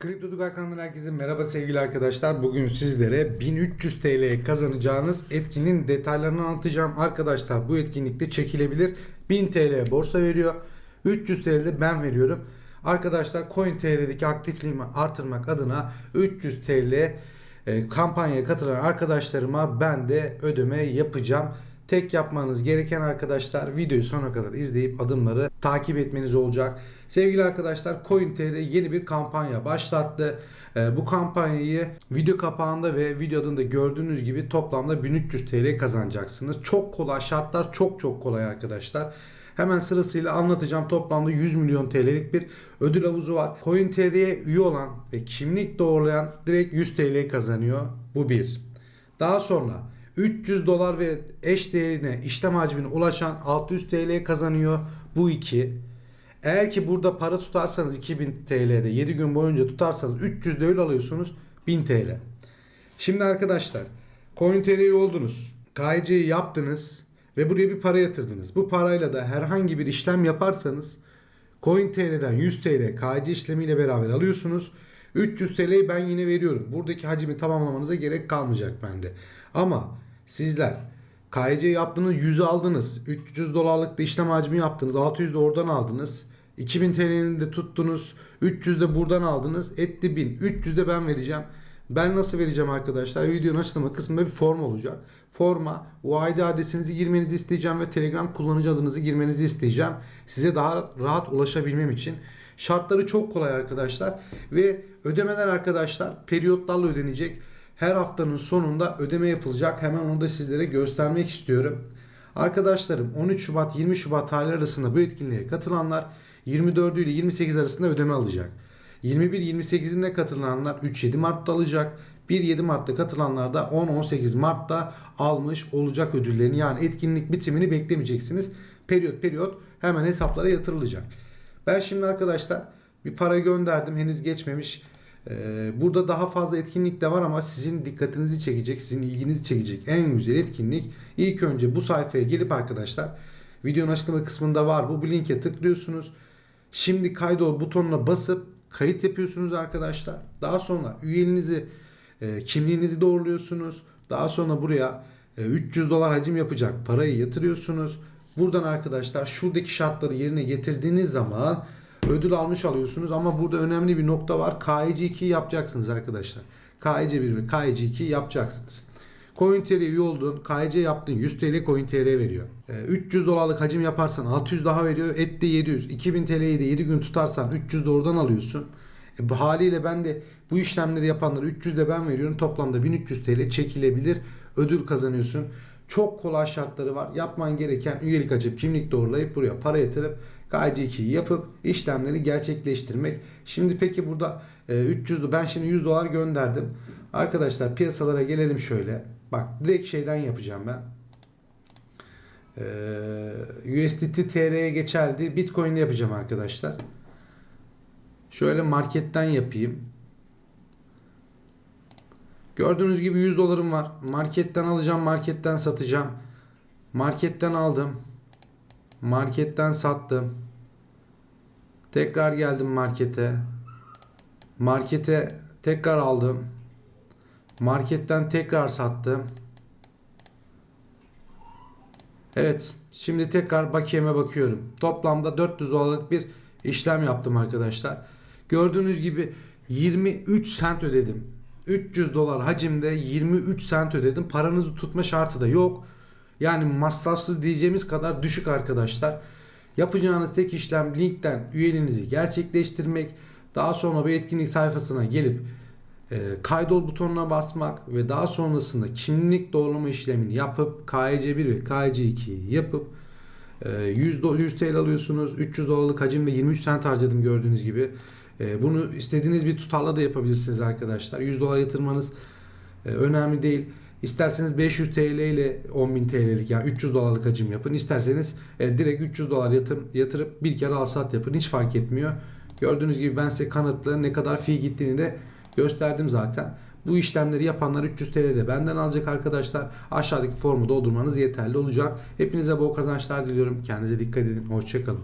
Kripto kanalından herkese merhaba sevgili arkadaşlar. Bugün sizlere 1300 TL'ye kazanacağınız etkinin detaylarını anlatacağım. Arkadaşlar bu etkinlikte çekilebilir 1000 TL borsa veriyor. 300 TL de ben veriyorum. Arkadaşlar CoinTR'deki aktifliğimi artırmak adına 300 TL e, kampanyaya katılan arkadaşlarıma ben de ödeme yapacağım. Tek yapmanız gereken arkadaşlar videoyu sona kadar izleyip adımları takip etmeniz olacak. Sevgili arkadaşlar CoinTR yeni bir kampanya başlattı. Ee, bu kampanyayı video kapağında ve video adında gördüğünüz gibi toplamda 1300 TL kazanacaksınız. Çok kolay şartlar çok çok kolay arkadaşlar. Hemen sırasıyla anlatacağım. Toplamda 100 milyon TL'lik bir ödül havuzu var. CoinTR'ye üye olan ve kimlik doğrulayan direkt 100 TL kazanıyor. Bu bir. Daha sonra 300 dolar ve eş değerine işlem hacmine ulaşan 600 TL kazanıyor. Bu iki. Eğer ki burada para tutarsanız 2000 TL'de 7 gün boyunca tutarsanız 300 de öyle alıyorsunuz 1000 TL. Şimdi arkadaşlar CoinTR'ye oldunuz. KYC'yi yaptınız ve buraya bir para yatırdınız. Bu parayla da herhangi bir işlem yaparsanız CoinTR'den 100 TL KYC işlemiyle beraber alıyorsunuz. 300 TL'yi ben yine veriyorum. Buradaki hacmi tamamlamanıza gerek kalmayacak bende. Ama sizler KYC yaptınız 100 aldınız. 300 dolarlık da işlem hacmi yaptınız. 600 de oradan aldınız. 2000 TL'nin de tuttunuz. 300 de buradan aldınız. Etti 1000. 300 de ben vereceğim. Ben nasıl vereceğim arkadaşlar? Videonun açıklama kısmında bir form olacak. Forma UID adresinizi girmenizi isteyeceğim ve Telegram kullanıcı adınızı girmenizi isteyeceğim. Size daha rahat ulaşabilmem için. Şartları çok kolay arkadaşlar. Ve ödemeler arkadaşlar periyotlarla ödenecek. Her haftanın sonunda ödeme yapılacak. Hemen onu da sizlere göstermek istiyorum. Arkadaşlarım 13 Şubat 20 Şubat tarihleri arasında bu etkinliğe katılanlar 24 ile 28 arasında ödeme alacak. 21-28'inde katılanlar 3-7 Mart'ta alacak. 1-7 Mart'ta katılanlar da 10-18 Mart'ta almış olacak ödüllerini. Yani etkinlik bitimini beklemeyeceksiniz. Periyot periyot hemen hesaplara yatırılacak. Ben şimdi arkadaşlar bir para gönderdim. Henüz geçmemiş. Ee, burada daha fazla etkinlik de var ama sizin dikkatinizi çekecek, sizin ilginizi çekecek en güzel etkinlik ilk önce bu sayfaya gelip arkadaşlar videonun açıklama kısmında var bu. Linke tıklıyorsunuz. Şimdi kaydol butonuna basıp kayıt yapıyorsunuz arkadaşlar. Daha sonra üyeliğinizi, e, kimliğinizi doğruluyorsunuz. Daha sonra buraya e, 300 dolar hacim yapacak parayı yatırıyorsunuz. Buradan arkadaşlar şuradaki şartları yerine getirdiğiniz zaman ödül almış alıyorsunuz. Ama burada önemli bir nokta var. KYC2 yapacaksınız arkadaşlar. KYC1 ve KYC2 yapacaksınız. CoinTR üye oldun, KYC yaptın 100 TL CoinTR veriyor. Ee, 300 dolarlık hacim yaparsan 600 daha veriyor. Etti 700. 2000 TL'yi de 7 gün tutarsan 300 de oradan alıyorsun. E, bu haliyle ben de bu işlemleri yapanlara 300 de ben veriyorum. Toplamda 1300 TL çekilebilir ödül kazanıyorsun. Çok kolay şartları var. Yapman gereken üyelik açıp kimlik doğrulayıp buraya para yatırıp KC2'yi yapıp işlemleri gerçekleştirmek. Şimdi peki burada e, 300 ben şimdi 100 dolar gönderdim. Arkadaşlar piyasalara gelelim şöyle. Bak direkt şeyden yapacağım ben. Ee, USDT TR'ye geçerdi. Bitcoin'de yapacağım arkadaşlar. Şöyle marketten yapayım. Gördüğünüz gibi 100 dolarım var. Marketten alacağım, marketten satacağım. Marketten aldım. Marketten sattım. Tekrar geldim markete. Markete tekrar aldım. Marketten tekrar sattım. Evet. Şimdi tekrar bakiyeme bakıyorum. Toplamda 400 dolarlık bir işlem yaptım arkadaşlar. Gördüğünüz gibi 23 sent ödedim. 300 dolar hacimde 23 sent ödedim. Paranızı tutma şartı da yok. Yani masrafsız diyeceğimiz kadar düşük arkadaşlar. Yapacağınız tek işlem linkten üyeliğinizi gerçekleştirmek. Daha sonra bir etkinlik sayfasına gelip e, kaydol butonuna basmak ve daha sonrasında kimlik doğrulama işlemini yapıp KYC1 ve KYC2'yi yapıp e, 100, do- 100 TL alıyorsunuz. 300 dolarlık hacim ve 23 sent harcadım gördüğünüz gibi. E, bunu istediğiniz bir tutarla da yapabilirsiniz arkadaşlar. 100 dolar yatırmanız e, önemli değil. İsterseniz 500 TL ile 10.000 TL'lik yani 300 dolarlık hacim yapın. İsterseniz e, direkt 300 dolar yatır, yatırıp bir kere al sat yapın. Hiç fark etmiyor. Gördüğünüz gibi ben size kanıtlı ne kadar fi gittiğini de gösterdim zaten. Bu işlemleri yapanlar 300 TL de benden alacak arkadaşlar. Aşağıdaki formu doldurmanız yeterli olacak. Hepinize bol kazançlar diliyorum. Kendinize dikkat edin. Hoşçakalın.